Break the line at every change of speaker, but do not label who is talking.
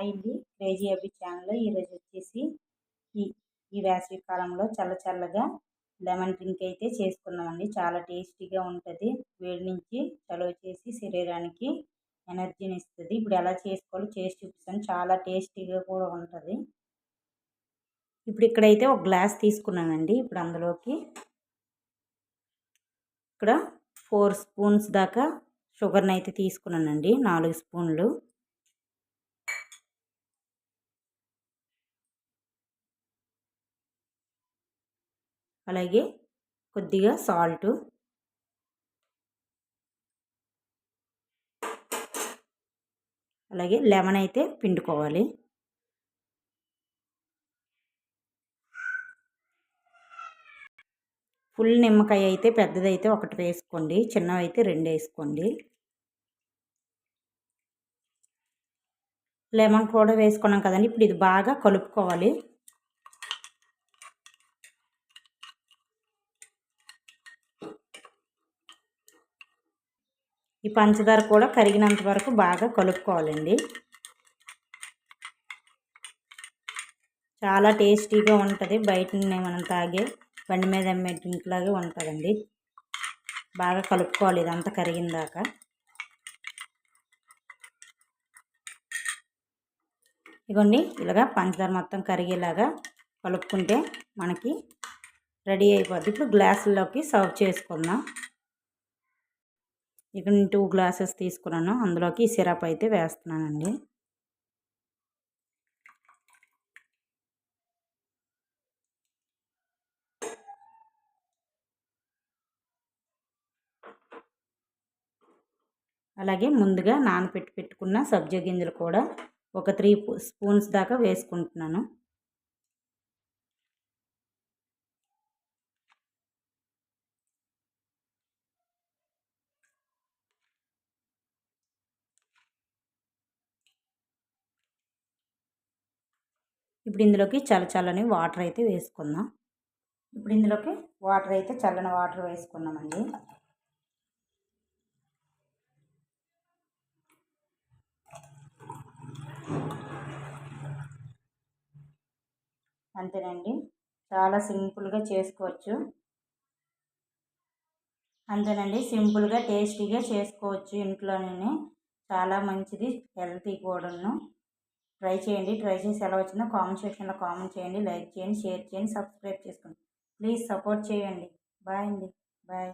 అయింది. క్రేజీ అబ్బి ఛానల్ ఈరోజు వచ్చేసి ఈ ఈ వేసవి కాలంలో చల్ల చల్లగా లెమన్ డ్రింక్ అయితే చేసుకున్నామండి. చాలా టేస్టీగా ఉంటుంది. వేడి నుంచి చలువ చేసి శరీరానికి ఎనర్జీని ఇస్తుంది. ఇప్పుడు ఎలా చేసుకోవాలో చేసి చూపిస్తాను. చాలా టేస్టీగా కూడా ఉంటుంది. ఇప్పుడు ఇక్కడైతే ఒక గ్లాస్ తీసుకున్నానండి. ఇప్పుడు అందులోకి ఇక్కడ ఫోర్ స్పూన్స్ దాకా షుగర్ని అయితే తీసుకున్నానండి. నాలుగు స్పూన్లు. అలాగే కొద్దిగా సాల్టు అలాగే లెమన్ అయితే పిండుకోవాలి. ఫుల్ నిమ్మకాయ అయితే పెద్దదైతే ఒకటి వేసుకోండి చిన్నవి అయితే రెండు వేసుకోండి. లెమన్ కూడా వేసుకున్నాం కదండి ఇప్పుడు ఇది బాగా కలుపుకోవాలి. ఈ పంచదార కూడా కరిగినంత వరకు బాగా కలుపుకోవాలండి. చాలా టేస్టీగా ఉంటుంది. బయట మనం తాగే బండి మీద అమ్మే డ్రింక్ లాగే ఉంటుందండి. బాగా కలుపుకోవాలి ఇదంతా కరిగిన దాకా ఇగోండి ఇలాగా పంచదార మొత్తం కరిగేలాగా కలుపుకుంటే మనకి రెడీ అయిపోద్ది. ఇప్పుడు గ్లాసుల్లోకి సర్వ్ చేసుకుందాం. ఇక్కడ నేను టూ గ్లాసెస్ తీసుకున్నాను. అందులోకి సిరప్ అయితే వేస్తున్నానండి. అలాగే ముందుగా నానపెట్టి పెట్టుకున్న సబ్జా గింజలు కూడా ఒక త్రీ స్పూన్స్ దాకా వేసుకుంటున్నాను. ఇప్పుడు ఇందులోకి చల్ల చల్లని వాటర్ అయితే వేసుకుందాం. ఇప్పుడు ఇందులోకి వాటర్ అయితే చల్లని వాటర్ వేసుకున్నామండి అంతేనండి. చాలా సింపుల్గా చేసుకోవచ్చు. అంతేనండి. సింపుల్గా టేస్టీగా చేసుకోవచ్చు ఇంట్లోనే. చాలా మంచిది హెల్తీ కూడాను ట్రై చేయండి. ట్రై చేసి ఎలా వచ్చిందో కామెంట్ సెక్షన్లో కామెంట్ చేయండి. లైక్ చేయండి షేర్ చేయండి సబ్స్క్రైబ్ చేసుకోండి. ప్లీజ్ సపోర్ట్ చేయండి. బాయ్ అండి. బాయ్.